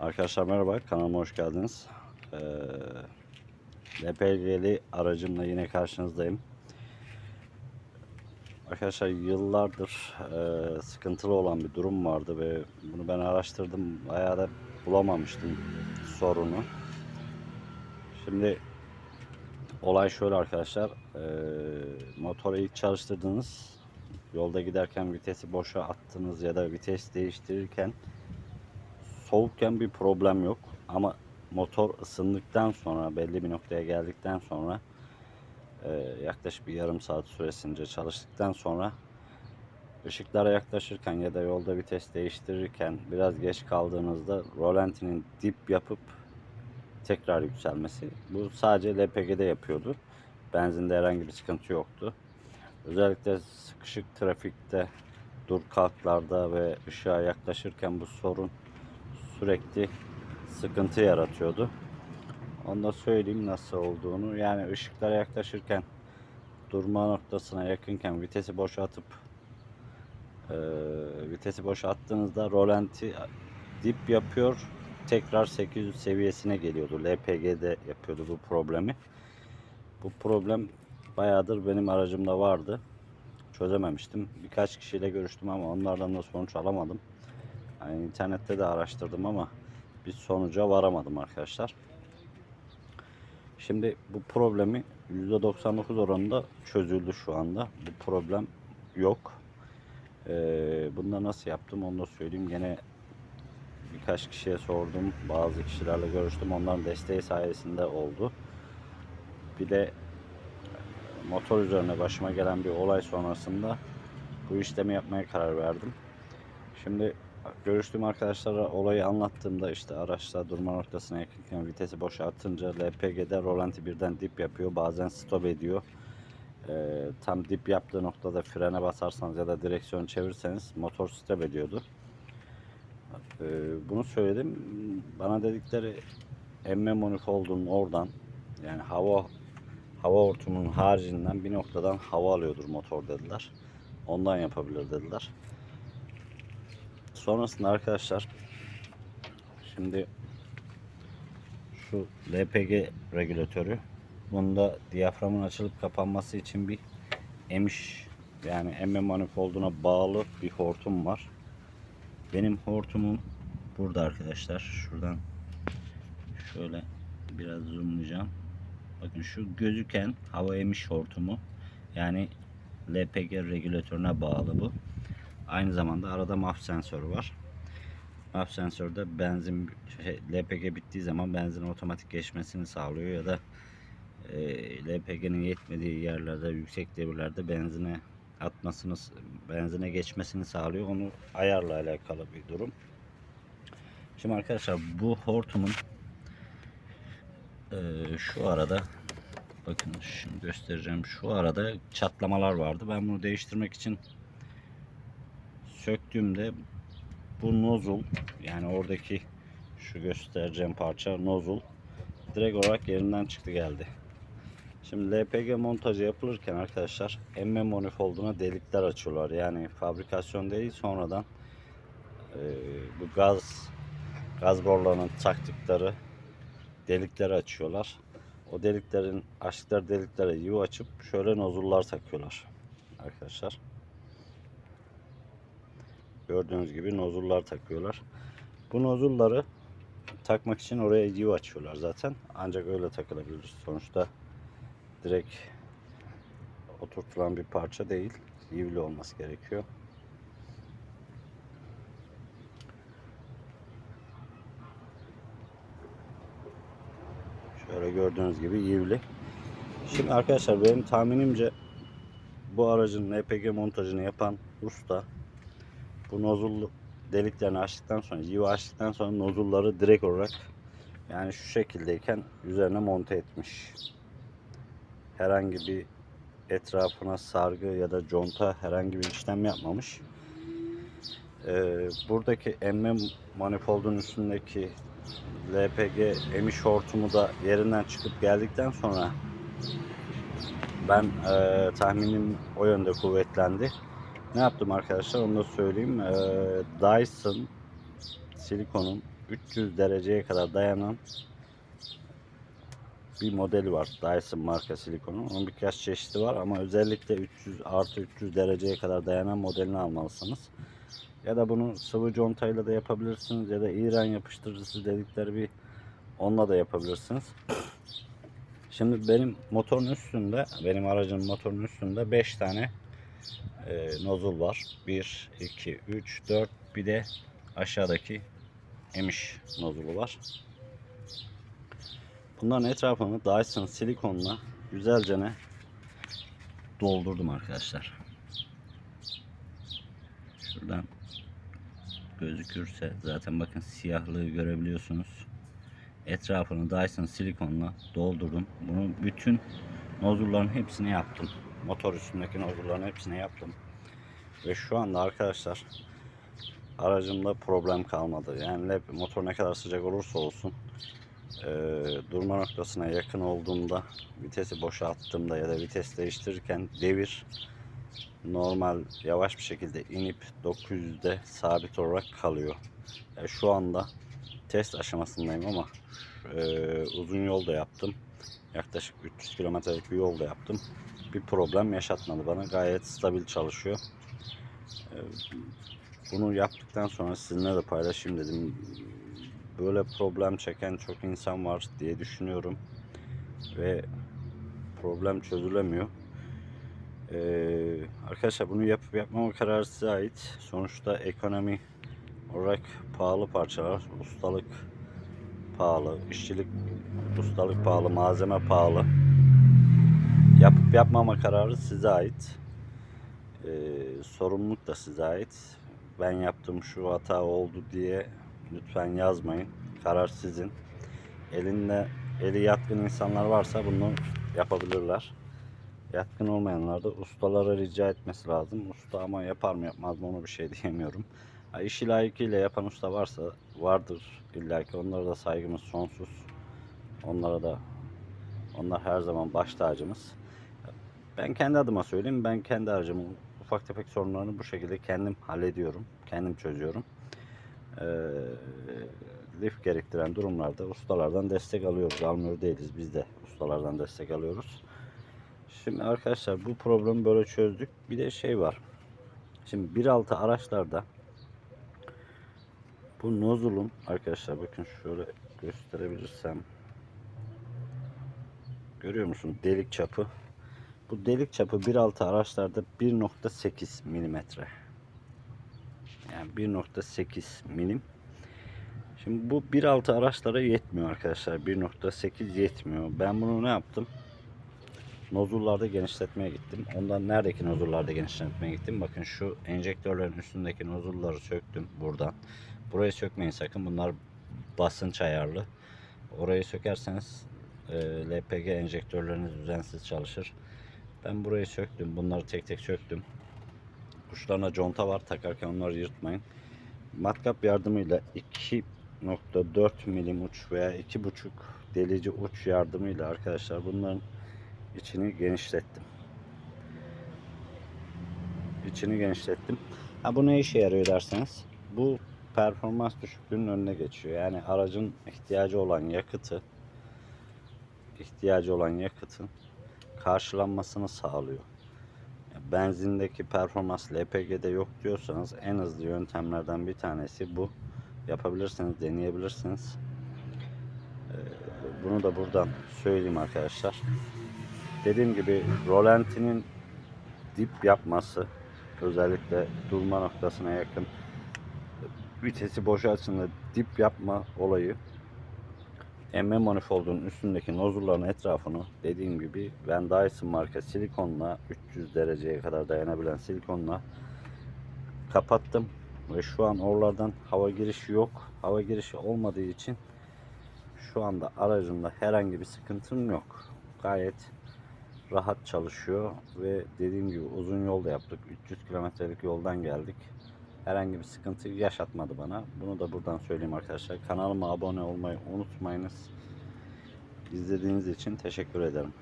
Arkadaşlar merhaba, kanalıma hoş geldiniz. Ee, LPG'li aracımla yine karşınızdayım. Arkadaşlar yıllardır e, sıkıntılı olan bir durum vardı ve bunu ben araştırdım. Bayağı da bulamamıştım sorunu. Şimdi olay şöyle arkadaşlar. E, motoru ilk çalıştırdınız. Yolda giderken vitesi boşa attınız ya da vites değiştirirken soğukken bir problem yok. Ama motor ısındıktan sonra belli bir noktaya geldikten sonra e, yaklaşık bir yarım saat süresince çalıştıktan sonra ışıklara yaklaşırken ya da yolda vites değiştirirken biraz geç kaldığınızda rolantinin dip yapıp tekrar yükselmesi. Bu sadece LPG'de yapıyordu. Benzinde herhangi bir sıkıntı yoktu. Özellikle sıkışık trafikte dur kalklarda ve ışığa yaklaşırken bu sorun sürekli sıkıntı yaratıyordu. Onu da söyleyeyim nasıl olduğunu. Yani ışıklara yaklaşırken durma noktasına yakınken vitesi boşaltıp e, vitesi boşalttığınızda rolanti dip yapıyor. Tekrar 800 seviyesine geliyordu. LPG'de yapıyordu bu problemi. Bu problem bayağıdır benim aracımda vardı. Çözememiştim. Birkaç kişiyle görüştüm ama onlardan da sonuç alamadım. Yani internette de araştırdım ama bir sonuca varamadım arkadaşlar. Şimdi bu problemi %99 oranında çözüldü şu anda. Bu problem yok. Ee, bunu da nasıl yaptım onu da söyleyeyim. Gene birkaç kişiye sordum. Bazı kişilerle görüştüm. Onların desteği sayesinde oldu. Bir de motor üzerine başıma gelen bir olay sonrasında bu işlemi yapmaya karar verdim. Şimdi görüştüğüm arkadaşlara olayı anlattığımda işte araçta durma noktasına yakınken vitesi boşaltınca LPG'de rolanti birden dip yapıyor. Bazen stop ediyor. Ee, tam dip yaptığı noktada frene basarsanız ya da direksiyon çevirirseniz motor stop ediyordu. Ee, bunu söyledim. Bana dedikleri emme manifoldunun oradan yani hava hava hortumunun haricinden bir noktadan hava alıyordur motor dediler. Ondan yapabilir dediler. Sonrasında arkadaşlar şimdi şu LPG regülatörü bunda diyaframın açılıp kapanması için bir emiş yani emme manifolduna bağlı bir hortum var. Benim hortumum burada arkadaşlar. Şuradan şöyle biraz zoomlayacağım. Bakın şu gözüken hava emiş hortumu yani LPG regülatörüne bağlı bu. Aynı zamanda arada MAF sensörü var. MAF sensörde benzin şey, LPG bittiği zaman benzin otomatik geçmesini sağlıyor ya da e, LPG'nin yetmediği yerlerde yüksek devirlerde benzine atmasını benzine geçmesini sağlıyor. Onu ayarla alakalı bir durum. Şimdi arkadaşlar bu hortumun e, şu arada bakın şimdi göstereceğim şu arada çatlamalar vardı. Ben bunu değiştirmek için söktüğümde bu nozul yani oradaki şu göstereceğim parça nozul direkt olarak yerinden çıktı geldi. Şimdi LPG montajı yapılırken arkadaşlar emme manifolduna delikler açıyorlar. Yani fabrikasyon değil sonradan e, bu gaz gaz borularının taktıkları delikleri açıyorlar. O deliklerin açtıkları deliklere yuva açıp şöyle nozullar takıyorlar arkadaşlar. Gördüğünüz gibi nozullar takıyorlar. Bu nozulları takmak için oraya yuva açıyorlar zaten. Ancak öyle takılabilir. Sonuçta direkt oturtulan bir parça değil. Yivli olması gerekiyor. Şöyle gördüğünüz gibi yivli. Şimdi arkadaşlar benim tahminimce bu aracın LPG montajını yapan usta bu nozul deliklerini açtıktan sonra, yivi açtıktan sonra nozulları direkt olarak yani şu şekildeyken üzerine monte etmiş. Herhangi bir etrafına sargı ya da conta herhangi bir işlem yapmamış. Ee, buradaki emme manifoldun üstündeki LPG emiş hortumu da yerinden çıkıp geldikten sonra ben e, tahminim o yönde kuvvetlendi. Ne yaptım arkadaşlar onu da söyleyeyim. Ee, Dyson silikonun 300 dereceye kadar dayanan bir modeli var. Dyson marka silikonun. Onun birkaç çeşidi var ama özellikle 300 artı 300 dereceye kadar dayanan modelini almalısınız. Ya da bunu sıvı contayla da yapabilirsiniz ya da İran yapıştırıcısı dedikleri bir onunla da yapabilirsiniz. Şimdi benim motorun üstünde, benim aracın motorun üstünde 5 tane e, nozul var. 1, 2, 3, 4 bir de aşağıdaki emiş nozulu var. Bunların etrafını Dyson silikonla güzelce ne doldurdum arkadaşlar. Şuradan gözükürse zaten bakın siyahlığı görebiliyorsunuz. Etrafını Dyson silikonla doldurdum. Bunun bütün nozulların hepsini yaptım. Motor üstündeki nozulların hepsini yaptım. Ve şu anda arkadaşlar aracımda problem kalmadı. Yani lep- motor ne kadar sıcak olursa olsun eee, durma noktasına yakın olduğunda vitesi boşa attığımda ya da vites değiştirirken devir normal yavaş bir şekilde inip 900'de sabit olarak kalıyor. Yani şu anda test aşamasındayım ama eee, uzun yolda yaptım. Yaklaşık 300 kilometrelik bir yolda yaptım. Bir problem yaşatmadı bana. Gayet stabil çalışıyor. Eee, bunu yaptıktan sonra sizinle de paylaşayım dedim. Böyle problem çeken çok insan var diye düşünüyorum. Ve problem çözülemiyor. Ee, arkadaşlar bunu yapıp yapmama kararı size ait. Sonuçta ekonomi olarak pahalı parçalar, ustalık pahalı, işçilik ustalık pahalı, malzeme pahalı. Yapıp yapmama kararı size ait. Ee, sorumluluk da size ait. Ben yaptım şu hata oldu diye lütfen yazmayın. Karar sizin. Elinde eli yatkın insanlar varsa bunu yapabilirler. Yatkın olmayanlar da ustalara rica etmesi lazım. Usta ama yapar mı yapmaz mı onu bir şey diyemiyorum. Ha, işi layıkıyla yapan usta varsa vardır illa ki onlara da saygımız sonsuz. Onlara da onlar her zaman baş tacımız. Ben kendi adıma söyleyeyim. Ben kendi aracımın ufak tefek sorunlarını bu şekilde kendim hallediyorum. Kendim çözüyorum. Ee, lif gerektiren durumlarda ustalardan destek alıyoruz. Almıyor değiliz. Biz de ustalardan destek alıyoruz. Şimdi arkadaşlar bu problemi böyle çözdük. Bir de şey var. Şimdi 1.6 araçlarda bu nozulun arkadaşlar bakın şöyle gösterebilirsem görüyor musun delik çapı bu delik çapı 1.6 araçlarda 1.8 milimetre yani 1.8 milim Şimdi bu 1.6 araçlara yetmiyor arkadaşlar 1.8 yetmiyor ben bunu ne yaptım nozullarda genişletmeye gittim. Ondan neredeki nozullarda genişletmeye gittim? Bakın şu enjektörlerin üstündeki nozulları söktüm buradan. Burayı sökmeyin sakın. Bunlar basınç ayarlı. Orayı sökerseniz e, LPG enjektörleriniz düzensiz çalışır. Ben burayı söktüm. Bunları tek tek söktüm. Uçlarına conta var. Takarken onları yırtmayın. Matkap yardımıyla 2.4 milim uç veya 2.5 delici uç yardımıyla arkadaşlar bunların içini genişlettim. İçini genişlettim. Ha bu ne işe yarıyor derseniz bu performans düşüklüğünün önüne geçiyor. Yani aracın ihtiyacı olan yakıtı ihtiyacı olan yakıtın karşılanmasını sağlıyor. Benzindeki performans LPG'de yok diyorsanız en hızlı yöntemlerden bir tanesi bu. Yapabilirsiniz, deneyebilirsiniz. Ee, Bunu da buradan söyleyeyim arkadaşlar dediğim gibi rolantinin dip yapması özellikle durma noktasına yakın vitesi boşa açında dip yapma olayı emme manifoldun üstündeki nozulların etrafını dediğim gibi ben Dyson marka silikonla 300 dereceye kadar dayanabilen silikonla kapattım ve şu an oralardan hava girişi yok. Hava girişi olmadığı için şu anda aracımda herhangi bir sıkıntım yok. Gayet rahat çalışıyor ve dediğim gibi uzun yolda yaptık. 300 kilometrelik yoldan geldik. Herhangi bir sıkıntı yaşatmadı bana. Bunu da buradan söyleyeyim arkadaşlar. Kanalıma abone olmayı unutmayınız. İzlediğiniz için teşekkür ederim.